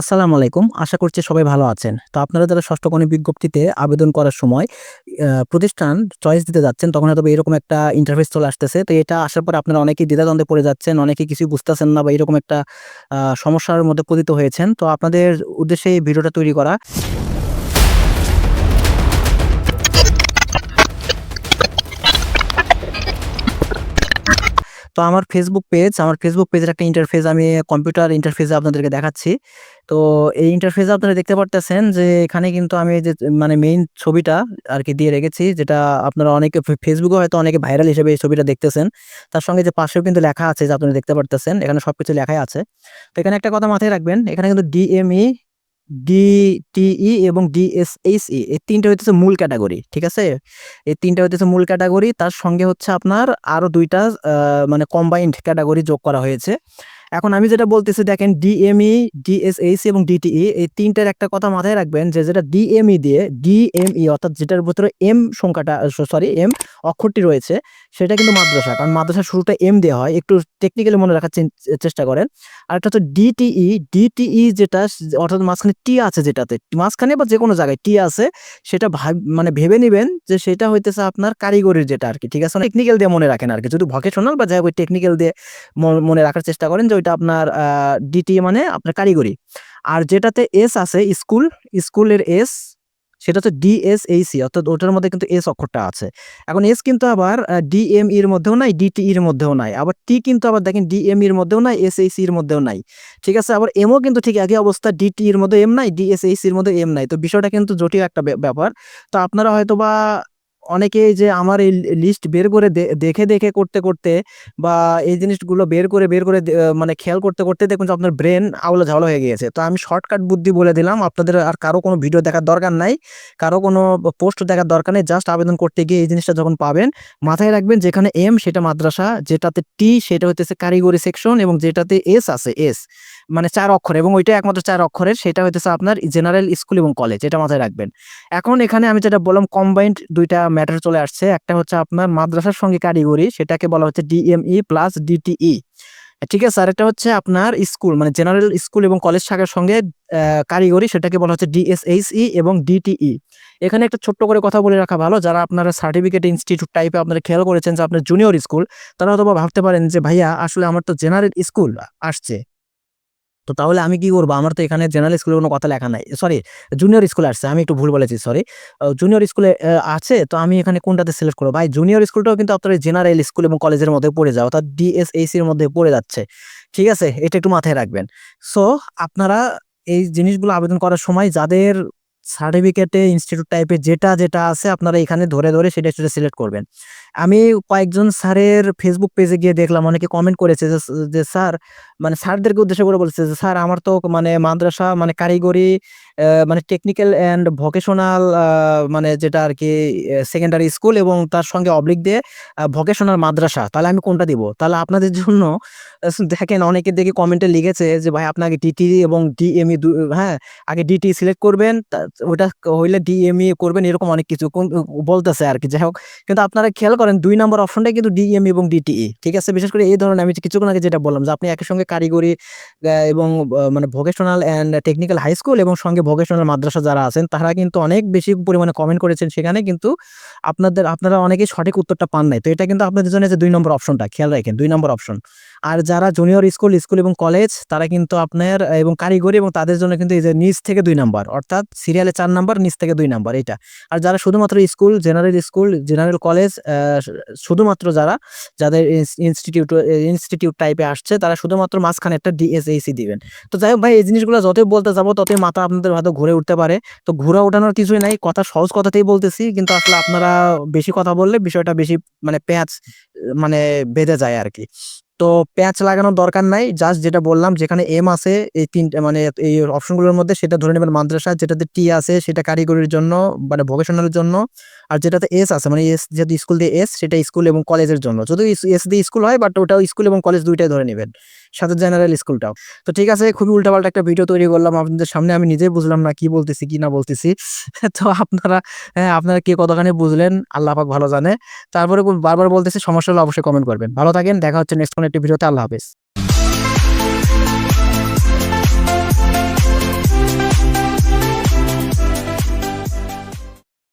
আসসালামু আলাইকুম। আশা করছি সবাই ভালো আছেন। তো আপনারা যারা ষষ্ঠ বিজ্ঞপ্তিতে আবেদন করার সময় প্রতিষ্ঠান চয়েস দিতে যাচ্ছেন, তখন হয়তো এরকম একটা ইন্টারফেস চলে আসতেছে। তো এটা আসার পর আপনারা অনেকেই দ্বিধাদ্বন্দ্বে পড়ে যাচ্ছেন, অনেকে কিছুই বুঝতেছেন না বা এরকম একটা সমস্যার মধ্যে পতিত হয়েছেন। তো আপনাদের উদ্দেশ্যে এই ভিডিওটা তৈরি করা। তো আমার ফেসবুক পেজ, আমার ফেসবুক পেজের একটা ইন্টারফেস আমি কম্পিউটার ইন্টারফেসে আপনাদেরকে দেখাচ্ছি। তো এই ইন্টারফেসে আপনারা দেখতে পারতেছেন যে এখানে কিন্তু আমি যে মানে মেইন ছবিটা আর কি দিয়ে রেখেছি যেটা আপনারা অনেকে ফেসবুকে হয়তো অনেকে ভাইরাল হিসেবে এই ছবিটা দেখতেছেন। তার সঙ্গে যে পাশেও কিন্তু লেখা আছে যে আপনারা দেখতে পারতেছেন। এখানে সব কিছু লেখাই আছে। তো এখানে একটা কথা মাথায় রাখবেন, এখানে কিন্তু ডিএমই, ডিটিই এবং ডিএসএইচই এই ৩ টা হইতেছে মূল ক্যাটাগরি ঠিক আছে? এই ৩ টা হইতেছে মূল ক্যাটাগরি তার সঙ্গে হচ্ছে আপনার আরও দুইটা মানে কম্বাইন্ড ক্যাটাগরি যোগ করা হয়েছে। এখন আমি যেটা বলতেছি দেখেন ডিএমই, ডিএসএইচই এবং ডিটিই এই ৩ টার একটা কথা মাথায় রাখবেন যে যেটা ডিএমই দিয়ে ডিএমই অর্থাৎ যেটার ভিতরে এম সংখ্যাটা সরি এম অক্ষরটি রয়েছে সেটা কিন্তু মাদ্রাসা। কারণ মাদ্রাসার শুরুটা এম দেওয়া হয়। একটু টেকনিক্যালি মনে রাখার চেষ্টা করেন। আর একটা হচ্ছে ডিটিই, ডিটিই যেটা অর্থাৎ মাঝখানে টি আছে যেটাতে, মাঝখানে বা যে কোনো জায়গায় টি আছে সেটা মানে ভেবে নিবেন যে সেটা হইতেছে আপনার কারিগরির যেটা আর কি ঠিক আছে? টেকনিক্যাল দিয়ে মনে রাখেন আর কি যদি ভকেশনাল বা যাই হোক টেকনিক্যাল দিয়ে মনে রাখার চেষ্টা করেন যে ওইটা আপনার ডিটিই মানে আপনার কারিগরি। আর যেটাতে এস আছে স্কুল, স্কুলের এস সেটা হচ্ছে ডিএসএইসি অর্থাৎ ওটার মধ্যে কিন্তু এস অক্ষরটা আছে। এখন এস কিন্তু আবার ডিএম ইর মধ্যেও নাই, ডিটি ইর মধ্যেও নাই। আবার টি কিন্তু আবার দেখেন ডিএম ইর মধ্যেও নাই, এসএইচইর মধ্যেও নাই। ঠিক আছে? আবার এমও কিন্তু ঠিক একই অবস্থা ডিটি ইর মধ্যে এম নাই, ডিএসএইসির মধ্যে এম নাই। তো বিষয়টা কিন্তু জটিল একটা ব্যাপার। তো আপনারা হয়তোবা অনেকেই যে আমার এই লিস্ট বের করে দেখে, দেখে করতে, করতে বা এই জিনিসগুলো বের করে, বের করে মানে খেয়াল করতে, করতে দেখুন যে আপনার ব্রেন আউলা-ঝাউলা হয়ে গিয়েছে। তো আমি শর্টকাট বুদ্ধি বলে দিলাম। আপনাদের আর কারও কোনো ভিডিও দেখার দরকার নাই। কারও কোনো পোস্ট দেখার দরকার নেই। জাস্ট আবেদন করতে গিয়ে এই জিনিসটা যখন পাবেন, মাথায় রাখবেন যেখানে এম সেটা মাদ্রাসা, যেটাতে টি সেটা হইতেছে কারিগরি সেকশন এবং যেটাতে এস আছে এস মানে চার অক্ষর এবং ওইটা একমাত্র চার অক্ষরের, সেটা হইতেছে আপনার জেনারেল স্কুল এবং কলেজ। এটা মাথায় রাখবেন। এখন এখানে আমি যেটা বললাম কম্বাইন্ড দুইটা ম্যাটার চলে আসছে। একটা হচ্ছে আপনার মাদ্রাসার সঙ্গে কারিগরি, সেটাকে বলা হচ্ছে ডিএমই প্লাস ডিটিই। ঠিক আছে? আরেকটা হচ্ছে আপনার স্কুল মানে জেনারেল স্কুল এবং কলেজ শাখার সঙ্গে কারিগরি, সেটাকে বলা হচ্ছে ডিএসএইচই এবং ডিটিই। এখানে একটা ছোট্ট করে কথা বলে রাখা ভালো, যারা আপনারা সার্টিফিকেট ইনস্টিটিউট টাইপে আপনারা খেয়াল করেছেন যে আপনার জুনিয়র স্কুল তারা হয়তোবা ভাবতে পারেন যে, ভাইয়া, আসলে আমার তো জেনারেল স্কুল আসছে। তো তাহলে আমি কি করব আমার তো এখানে জেনারেল স্কুলে কোনো কথা লেখা নাই। সরি জুনিয়র স্কুলে আসছে। আমি একটু ভুল বলেছি সরি। জুনিয়র স্কুলে আছে, তো আমি এখানে কোনটাতে সিলেক্ট করব ভাই জুনিয়র স্কুলটাও কিন্তু আপনার জেনারেল স্কুল এবং কলেজের মধ্যে পড়ে যায়, অর্থাৎ ডিএসএসির মধ্যে পড়ে যাচ্ছে। ঠিক আছে? এটা একটু মাথায় রাখবেন। সো আপনারা এই জিনিসগুলো আবেদন করার সময় যাদের সার্টিফিকেটে ইনস্টিটিউট টাইপের যেটা, যেটা আছে আপনারা এখানে ধরে, ধরে সেটা, সেটা সিলেক্ট করবেন। আমি কয়েকজন স্যারের ফেসবুক পেজে গিয়ে দেখলাম অনেকে কমেন্ট করেছে যে, স্যার মানে স্যারদেরকে উদ্দেশ্য করে বলছে যে স্যার আমার তো মানে মাদ্রাসা মানে কারিগরি মানে টেকনিক্যাল অ্যান্ড ভোকেশনাল মানে যেটা আর কি সেকেন্ডারি স্কুল এবং তার সঙ্গে অবলিক দিয়ে ভোকেশনাল মাদ্রাসা। তাহলে আমি কোনটা দিব? তাহলে আপনাদের জন্য দেখেন অনেকে দেখে কমেন্টে লিখেছে যে ভাই আপনাকে ডিটি এবং ডিএমই হ্যাঁ? আগে ডিটি সিলেক্ট করবেন ওটা হইলে ডিএমই করবেন এরকম অনেক কিছু বলতেছে আর কি যাই হোক কিন্তু আপনারা খেয়াল করেন দুই নম্বর অপশনটাই কিন্তু ডিএমই এবং ডিটিই। ঠিক আছে? বিশেষ করে এই ধরনের আমি কিছুক্ষণ আগে যেটা বললাম যে আপনি একই সঙ্গে কারিগরি এবং মানে vocational and technical high school এবং সঙ্গে ভোকেশনাল মাদ্রাসা যারা আছেন তারা কিন্তু অনেক বেশি পরিমাণে কমেন্ট করেছেন সেখানে কিন্তু আপনাদের আপনারা অনেকেই সঠিক উত্তরটা পান নাই। তো এটা কিন্তু আপনাদের জন্য যে দুই নম্বর অপশনটা খেয়াল রাখেন দুই নম্বর অপশন। আর যারা জুনিয়র স্কুল, স্কুল এবং কলেজ তারা কিন্তু আপনার এবং কারিগরি এবং তাদের জন্য কিন্তু এই যে নিচ থেকে দুই নম্বর অর্থাৎ সিরিয়ালে ৪ নাম্বার নিচ থেকে দুই নাম্বার এটা আর যারা শুধুমাত্র school, general school, general college শুধুমাত্র যারা যাদের ইনস ইনস্টিটিউট ইনস্টিটিউট টাইপে আসছে তারা শুধুমাত্র মাঝখানে একটা ডিএসএসি দিবেন। তো যাই হোক ভাই এই জিনিসগুলো যতই বলতে যাব ততই মাথা আপনাদের হয়তো ঘুরে উঠতে পারে। তো ঘুরা ওঠানোর কিছুই নাই। কথা সহজ কথাতেই বলতেছি। কিন্তু আসলে আপনারা বেশি কথা বললে বিষয়টা বেশি মানে পেঁচ মানে বেঁধে যায় আরকি। তো প্যাচ লাগানোর দরকার নাই। জাস্ট যেটা বললাম যেখানে এম আছে এই তিনটে মানে এই অপশনগুলোর মধ্যে সেটা ধরে নেবেন মাদ্রাসা, যেটাতে টি আছে সেটা কারিগরির জন্য মানে ভোকেশনালের জন্য। আর যেটাতে এস আছে মানে এস যেহেতু স্কুল দিয়ে এস সেটা স্কুল এবং কলেজের জন্য। যদিও এস দিয়ে স্কুল হয় বাট ওটাও স্কুল এবং কলেজ দুইটাই ধরে নেবেন সাথে জেনারেল স্কুলটাও। তো ঠিক আছে খুবই উল্টাপাল্টা একটা ভিডিও তৈরি করলাম আপনাদের সামনে। আমি নিজেই বুঝলাম না কি বলতেছি, কি না বলতেছি। তো আপনারা হ্যাঁ, আপনারা কে কতখানি বুঝলেন আল্লাহ পাক ভালো জানে। তারপরে বারবার বলতেছি সমস্যা হলে অবশ্যই কমেন্ট করবেন। ভালো থাকেন। দেখা হচ্ছে নেক্সট কোনো একটি ভিডিওতে। আল্লাহ হাফেজ।